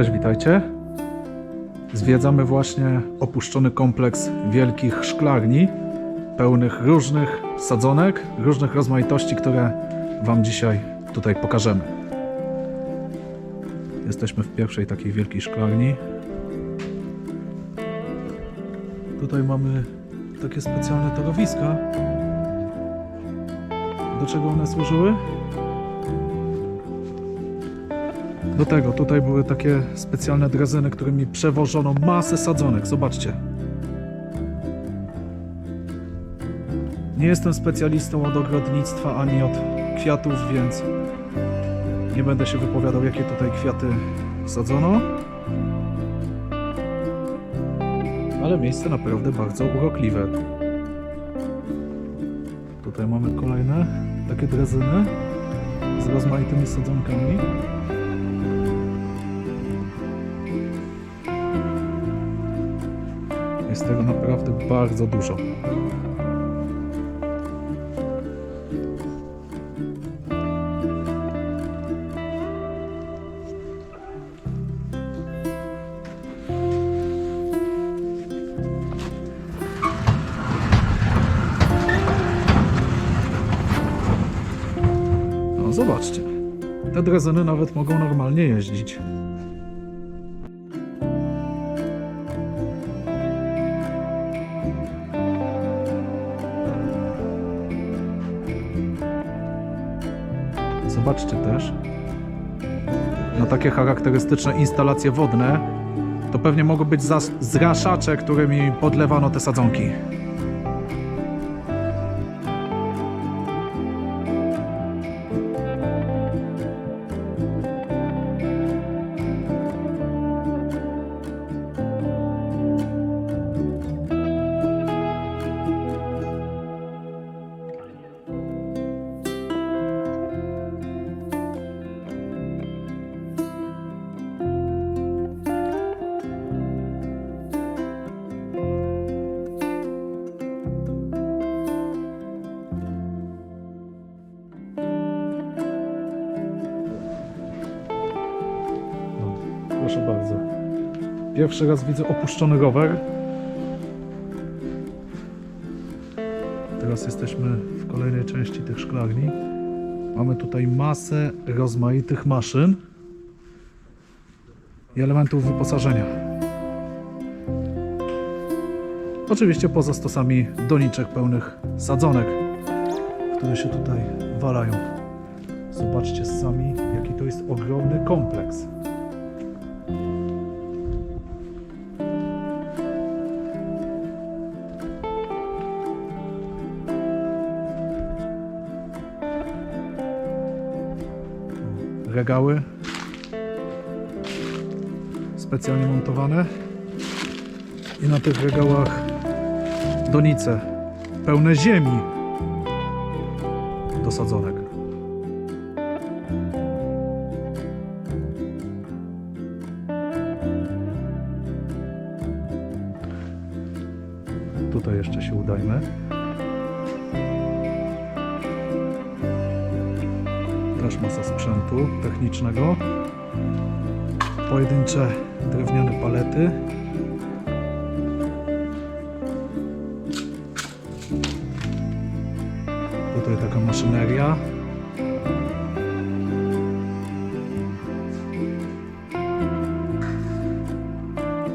Cześć, witajcie. Zwiedzamy właśnie opuszczony kompleks wielkich szklarni, pełnych różnych sadzonek, różnych rozmaitości, które Wam dzisiaj tutaj pokażemy. Jesteśmy w pierwszej takiej wielkiej szklarni. Tutaj mamy takie specjalne torowiska. Do czego one służyły? Do tego tutaj były takie specjalne drezyny, którymi przewożono masę sadzonek. Zobaczcie. Nie jestem specjalistą od ogrodnictwa ani od kwiatów, więc nie będę się wypowiadał, jakie tutaj kwiaty sadzono. Ale miejsce naprawdę bardzo urokliwe. Tutaj mamy kolejne takie drezyny z rozmaitymi sadzonkami. Jest tego naprawdę bardzo dużo. No zobaczcie. Te drezyny nawet mogą normalnie jeździć. Zobaczcie też. Na takie charakterystyczne instalacje wodne to pewnie mogą być zraszacze, którymi podlewano te sadzonki. Proszę bardzo. Pierwszy raz widzę opuszczony rower. Teraz jesteśmy w kolejnej części tych szklarni. Mamy tutaj masę rozmaitych maszyn i elementów wyposażenia. Oczywiście poza stosami doniczek pełnych sadzonek, które się tutaj walają. Zobaczcie sami, jaki to jest ogromny kompleks. Regały specjalnie montowane i na tych regałach donice pełne ziemi do sadzonek. Tutaj jeszcze się udajmy. Masa sprzętu technicznego. Pojedyncze drewniane palety. Tutaj taka maszyneria.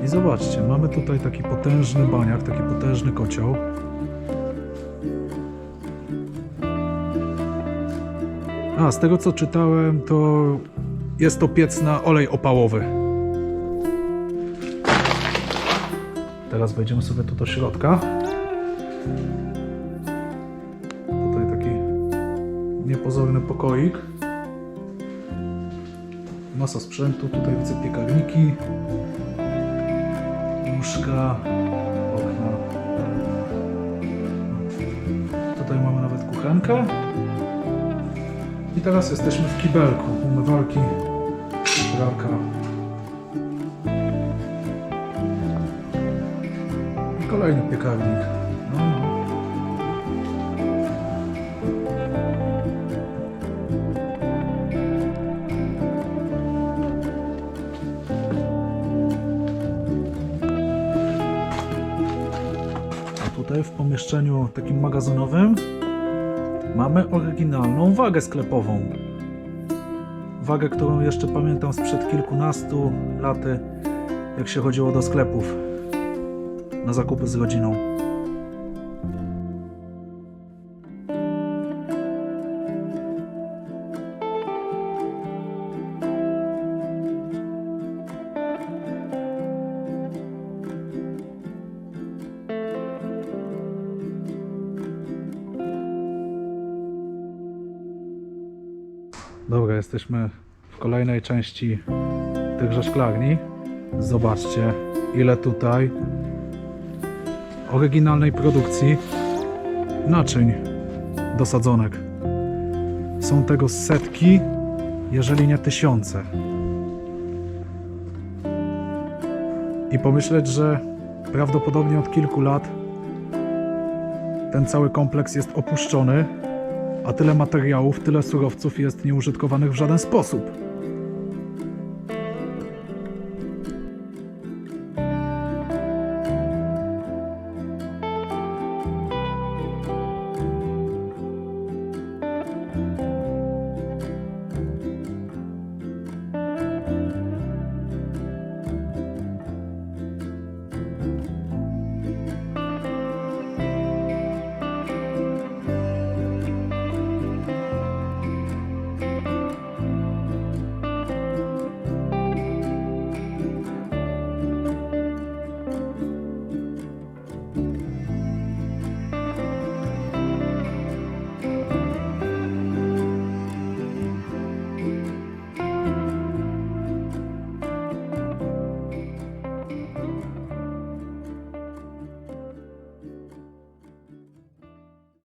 I zobaczcie, mamy tutaj taki potężny baniak, taki potężny kocioł. A, z tego co czytałem, to jest to piec na olej opałowy. Teraz wejdziemy sobie tu do środka. Tutaj taki niepozorny pokoik. Masa sprzętu, tutaj widzę piekarniki, łóżka, okna. Tutaj mamy nawet kuchenkę. I teraz jesteśmy w kibelku umywalki raka. I kolejny piekarnik. No, no. A tutaj w pomieszczeniu takim magazynowym mamy oryginalną wagę sklepową. Wagę, którą jeszcze pamiętam sprzed kilkunastu laty, jak się chodziło do sklepów na zakupy z rodziną. Dobra, jesteśmy w kolejnej części tychże szklarni. Zobaczcie, ile tutaj oryginalnej produkcji naczyń do sadzonek. Są tego setki, jeżeli nie tysiące. I pomyśleć, że prawdopodobnie od kilku lat ten cały kompleks jest opuszczony, a tyle materiałów, tyle surowców jest nieużytkowanych w żaden sposób.